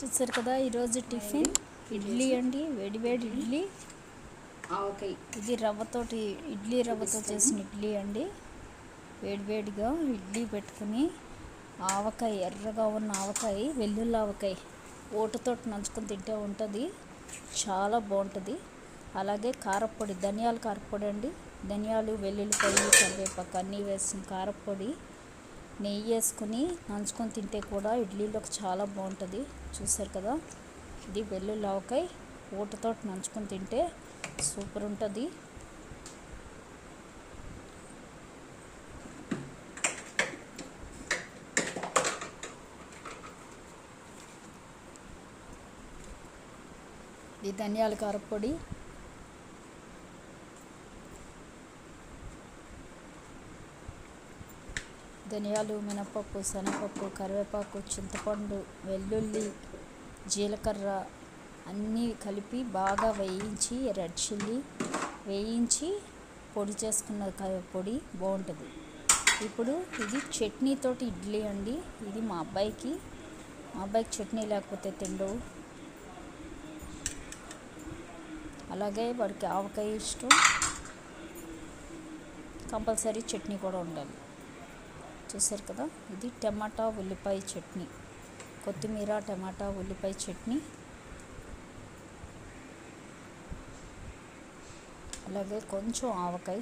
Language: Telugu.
చూసారు కదా ఈరోజు టిఫిన్. ఇడ్లీ అండి వేడి వేడి ఇడ్లీ. ఆవకాయ. ఇది రవ్వతోటి ఇడ్లీ రవ్వతో చేసిన ఇడ్లీ అండి. వేడివేడిగా ఇడ్లీ పెట్టుకుని ఆవకాయ ఎర్రగా ఉన్న ఆవకాయ వెల్లుల్లి ఆవకాయ ఓటుతోటి నంచుకొని తింటే ఉంటుంది. చాలా బాగుంటుంది. అలాగే కారప్పొడి ధనియాల కారప్పొడి అండి. ధనియాలు వెల్లుల్లిపాయలు కరివేపాకు అన్నీ వేసిన కారప్పొడి నెయ్యి వేసుకొని నంచుకొని తింటే కూడా ఇడ్లీలోకి చాలా బాగుంటుంది. చూసారు కదా? ఇది వెల్లుల్లి ఆవకాయ ఊటతోటి నంచుకొని తింటే సూపర్ ఉంటుంది. ఇది ధనియాల కారపొడి. ధనియాలు మినపప్పు శనగపప్పు కరివేపాకు చింతపండు వెల్లుల్లి జీలకర్ర అన్నీ కలిపి బాగా వేయించి రెడ్ చిల్లీ వేయించి పొడి చేసుకున్న పొడి బాగుంటుంది. ఇప్పుడు ఇది చట్నీతోటి ఇడ్లీ అండి. ఇది మా అబ్బాయికి. మా అబ్బాయికి చట్నీ లేకపోతే తిండు అలాగే వాడికి ఆవకాయ ఇష్టం. కంపల్సరీ చట్నీ కూడా ఉండాలి. చూసారు కదా? ఇది టమాటా ఉల్లిపాయ చట్నీ. కొత్తిమీర టమాటా ఉల్లిపాయ చట్నీ. అలాగే కొంచెం ఆవకాయ.